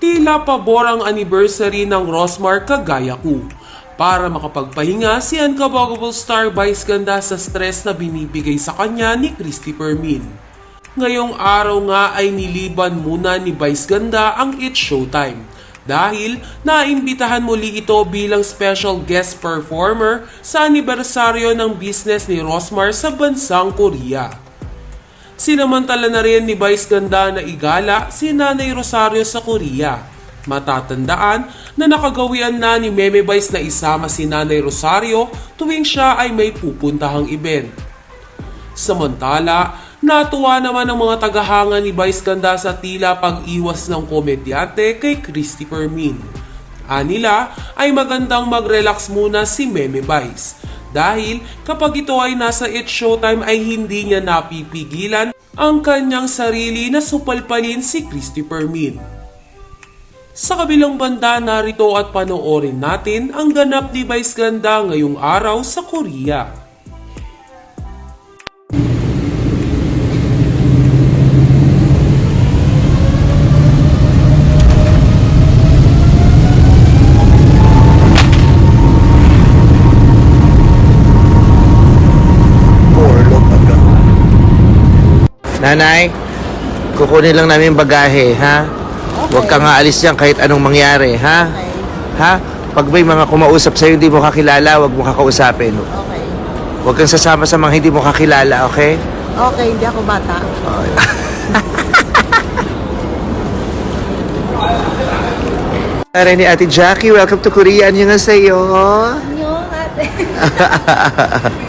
Tila pabor ang anniversary ng Rosmar kagaya ko. Para makapagpahinga si Uncoverable Star Vice Ganda sa stress na binibigay sa kanya ni Christopher Min. Ngayong araw nga ay niliban muna ni Vice Ganda ang It's Showtime dahil naimbitahan muli ito bilang special guest performer sa anibersaryo ng business ni Rosmar sa bansang Korea. Sinamantala na rin ni Vice Ganda na igala si Nanay Rosario sa Korea. Matatandaan na nakagawian na ni Meme Vice na isama si Nanay Rosario tuwing siya ay may pupuntahang event. Samantala, natuwa naman ang mga tagahanga ni Vice Ganda sa tila pag-iwas ng komedyante kay Christopher Min. Anila ay magandang mag-relax muna si Meme Vice dahil kapag ito ay nasa It Showtime ay hindi niya napipigilan ang kanyang sarili na supalpalin si Christopher Min. Sa kabilang banda, narito at panoorin natin ang ganap ni Vice Ganda ngayong araw sa Korea. Nanay, kukunin lang namin bagahe, ha? Huwag kang aalis yan kahit anong mangyari, ha? Ha? Pag may mga kumausap sa'yo hindi mo kakilala, huwag mo kakausapin. Okay. Huwag kang sasama sa mga hindi mo kakilala, okay? Okay, hindi ako bata. Tara ni Ate Jackie, welcome to Korea. Ano nga sa'yo? Yung ate.